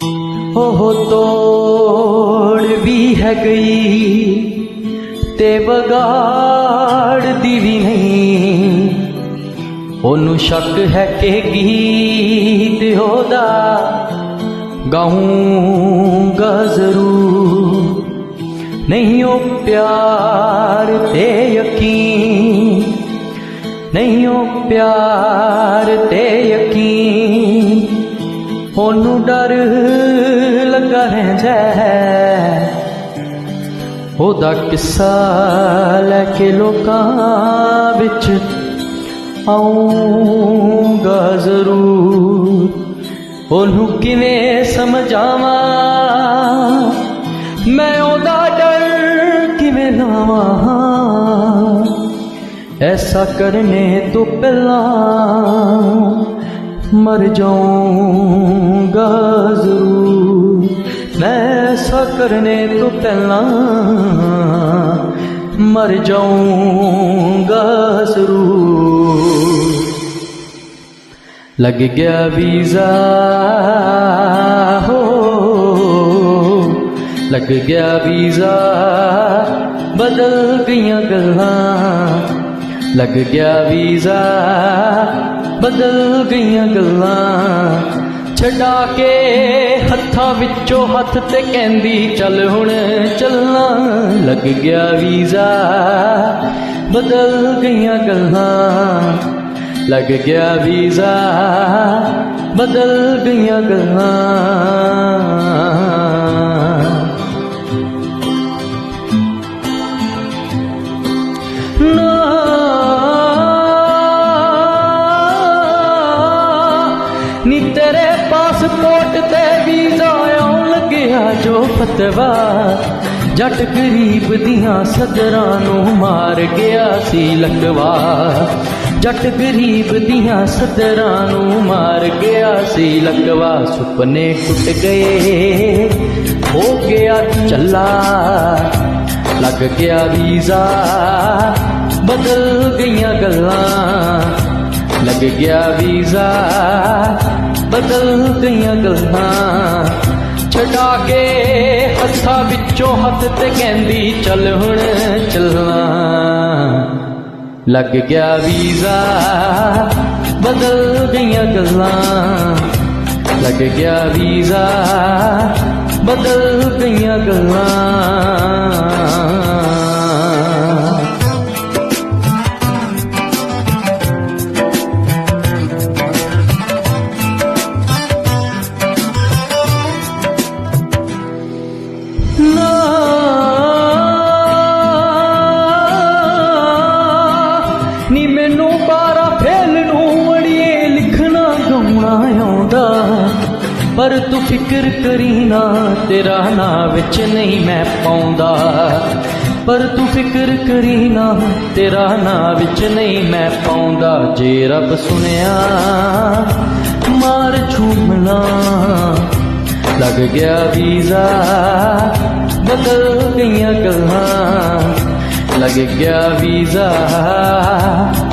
ਉਹ ਤੋੜ ਵੀ ਹੈ ਗਈ ਤੇ ਵਿਗਾੜਦੀ ਵੀ ਨਹੀਂ। ਉਹਨੂੰ ਸ਼ੱਕ ਹੈ ਕਿ ਗੀਤ ਉਹਦਾ ਗਾਉਂਗਾ ਜ਼ਰੂਰ। ਨਹੀਂ ਉਹ ਪਿਆਰ ਤੇ ਯਕੀਨ, ਨਹੀਂ ਉਹ ਪਿਆਰ ਤੇ ਯਕੀਨ। ਉਹਨੂੰ ਡਰ ਲੱਗਾ ਰਹਿੰਦਾ ਹੈ। ਉਹਦਾ ਕਿੱਸਾ ਲੈ ਕੇ ਲੋਕਾਂ ਵਿੱਚ ਆਉਂਗਾ ਜ਼ਰੂਰ। ਉਹਨੂੰ ਕਿਵੇਂ ਸਮਝਾਵਾਂ? ਮੈਂ ਉਹਦਾ ਡਰ ਕਿਵੇਂ ਲਾਵਾਂ? ਐਸਾ ਕਰਨੇ ਤੋਂ ਪਹਿਲਾਂ ਮਰ ਜਾਊਂਗਾ ਜ਼ਰੂਰ ਮੈਂ ਐਸਾ ਕਰਨੇ ਤੋਂ ਪਹਿਲਾਂ ਮਰ ਜਾਊਂਗਾ ਜ਼ਰੂਰ ਲੱਗ ਗਿਆ ਵੀਜ਼ਾ ਹੋ ਲੱਗ ਗਿਆ ਵੀਜ਼ਾ ਬਦਲ ਗਈਆਂ ਗੱਲਾਂ ਲੱਗ ਗਿਆ ਵੀਜ਼ਾ, ਬਦਲ ਗਈਆਂ ਗੱਲਾਂ। ਛਡਾ ਕੇ ਹੱਥਾਂ ਵਿੱਚੋਂ ਹੱਥ ਤੇ ਕਹਿੰਦੀ, ਚੱਲ ਹੁਣ ਚੱਲਣਾ ਲੱਗ ਗਿਆ ਵੀਜ਼ਾ, ਬਦਲ ਗਈਆਂ ਗੱਲਾਂ। ਲੱਗ ਗਿਆ ਵੀਜ਼ਾ, ਬਦਲ ਗਈਆਂ ਗੱਲਾਂ। ਪਾਸਪੋਰਟ ਤੇ ਵੀਜ਼ਾ ਆਉਣ ਲੱਗਿਆ ਜੋ ਫਤਵਾ। ਜੱਟ ਗਰੀਬ ਦੀਆਂ ਸਦਰਾਂ ਨੂੰ ਮਾਰ ਗਿਆ ਸੀ ਲਕਵਾ। ਜੱਟ ਗਰੀਬ ਦੀਆਂ ਸਦਰਾਂ ਨੂੰ ਮਾਰ ਗਿਆ ਸੀ ਲਕਵਾ। ਸੁਪਨੇ ਟੁੱਟ ਗਏ, ਹੋ ਗਿਆ ਚੱਲਾ। ਲੱਗ ਗਿਆ ਵੀਜ਼ਾ, ਬਦਲ ਗਈਆਂ ਗੱਲਾਂ। ਲੱਗ ਗਿਆ ਵੀਜ਼ਾ ਬਦਲ ਗਈਆਂ ਗੱਲਾਂ। ਛਡਾ ਕੇ ਹੱਥਾਂ ਵਿੱਚੋਂ ਹੱਥ ਤੇ ਕਹਿੰਦੀ, ਚੱਲ ਹੁਣ ਚੱਲਣਾ ਲੱਗ ਗਿਆ ਵੀਜ਼ਾ, ਬਦਲ ਗਈਆਂ ਗੱਲਾਂ। ਲੱਗ ਗਿਆ ਵੀਜ਼ਾ, ਬਦਲ ਗਈਆਂ ਗੱਲਾਂ। ਪਰ ਤੂੰ ਫਿਕਰ ਕਰੀ ਨਾ, ਤੇਰਾ ਨਾਂ ਵਿੱਚ ਨਹੀਂ ਮੈਂ ਪਾਉਂਦਾ। ਪਰ ਤੂੰ ਫਿਕਰ ਕਰੀ ਨਾ, ਤੇਰਾ ਨਾਂ ਵਿੱਚ ਨਹੀਂ ਮੈਂ ਪਾਉਂਦਾ। ਜੇ ਰੱਬ ਸੁਣਿਆ, ਮਾਰ ਝੂਮਣਾ, ਲੱਗ ਗਿਆ ਵੀਜ਼ਾ, ਬਦਲ ਗਈਆਂ ਗੱਲਾਂ। ਲੱਗ ਗਿਆ ਵੀਜ਼ਾ,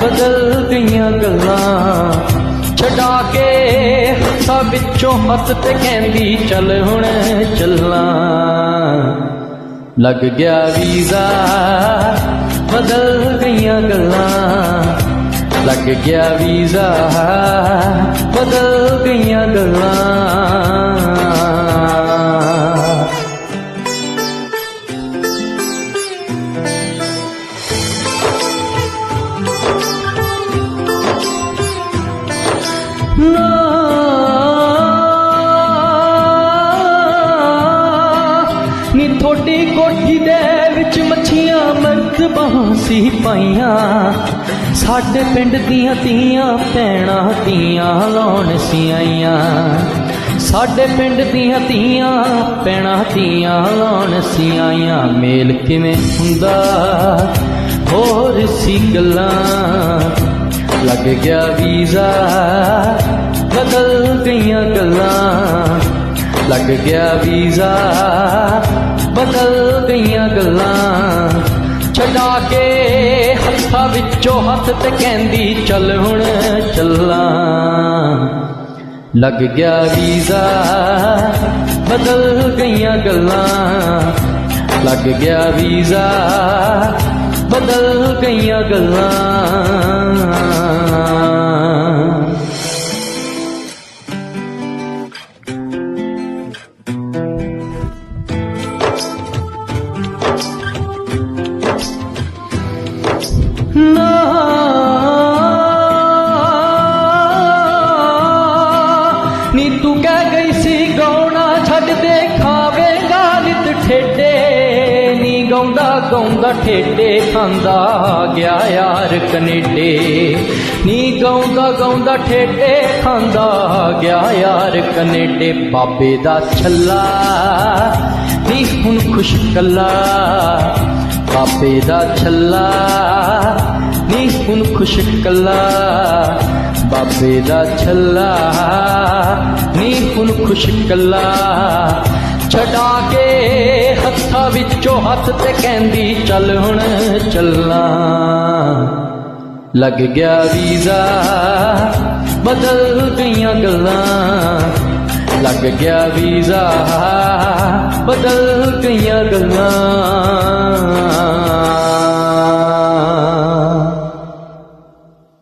ਬਦਲ ਗਈਆਂ ਗੱਲਾਂ। ਛਡਾ ਕੇ ਹੱਥਾਂ ਵਿੱਚੋਂ ਹੱਥ ਤੇ ਕਹਿੰਦੀ, ਚੱਲ ਹੁਣ ਚੱਲਾਂ। ਲੱਗ ਗਿਆ ਵੀਜ਼ਾ, ਬਦਲ ਗਈਆਂ ਗੱਲਾਂ। ਲੱਗ ਗਿਆ ਵੀਜ਼ਾ, ਬਦਲ ਗਈਆਂ ਗੱਲਾਂ। ਨੀ। ਥੋੜੀ ਕੋਠੀ ਦੇ ਵਿੱਚ ਮੱਛੀਆਂ ਮਰਤਬਾਂ ਸੀ ਪਾਈਆਂ। ਸਾਡੇ ਪਿੰਡ ਦੀਆਂ ਧੀਆਂ ਪੈਣਾ ਧੀਆਂ ਲਾਉਣ ਸੀ ਆਈਆਂ। ਸਾਡੇ ਪਿੰਡ ਦੀਆਂ ਧੀਆਂ ਪੈਣਾ ਧੀਆਂ ਲਾਉਣ ਸੀ ਆਈਆਂ। ਮੇਲ ਕਿਵੇਂ ਹੁੰਦਾ? ਹੋਰ ਸੀ ਗੱਲਾਂ। ਲੱਗ ਗਿਆ ਵੀਜ਼ਾ। ਬਦਲ ਗਈਆਂ ਗੱਲਾਂ। ਲੱਗ ਗਿਆ ਵੀਜ਼ਾ। ਬਦਲ ਗਈਆਂ ਗੱਲਾਂ। ਛਡਾ ਕੇ ਹੱਥਾਂ ਵਿੱਚੋਂ ਹੱਥ ਤੇ ਕਹਿੰਦੀ, ਚੱਲ ਹੁਣ ਚੱਲਾਂ। ਲੱਗ ਗਿਆ ਵੀਜ਼ਾ। ਬਦਲ ਗਈਆਂ ਗੱਲਾਂ। ਲੱਗ ਗਿਆ ਵੀਜ਼ਾ। ਬਦਲ ਗਈਆਂ ਗੱਲਾਂ। ਗਾਉਂਦਾ ਠੇਡੇ ਖਾਂਦਾ ਗਿਆ ਯਾਰ ਕਨੇਡੇ। ਨੀ ਗਾਉਂਦਾ ਗਾਉਂਦਾ ਠੇਡੇ ਖਾਂਦਾ ਗਿਆ ਯਾਰ ਕਨੇਡੇ। ਬਾਬੇ ਦਾ ਛੱਲਾ, ਨੀ ਹੁਣ ਖੁਸ਼ ਕੱਲਾ। ਬਾਬੇ ਦਾ ਛੱਲਾ, ਨੀ ਹੁਣ ਖੁਸ਼ ਕੱਲਾ। ਬਾਬੇ ਦਾ ਛੱਲਾ, ਨੀ ਹੁਣ ਖੁਸ਼ ਕੱਲਾ। ਛਡਾ ਕੇ ਹੱਥਾਂ ਵਿੱਚੋਂ ਹੱਥ ਤੇ ਕਹਿੰਦੀ, ਚੱਲ ਹੁਣ ਚੱਲਾਂ। ਲੱਗ ਗਿਆ ਵੀਜ਼ਾ, ਬਦਲ ਗਈਆਂ ਗੱਲਾਂ। ਲੱਗ ਗਿਆ ਵੀਜ਼ਾ, ਬਦਲ ਗਈਆਂ ਗੱਲਾਂ।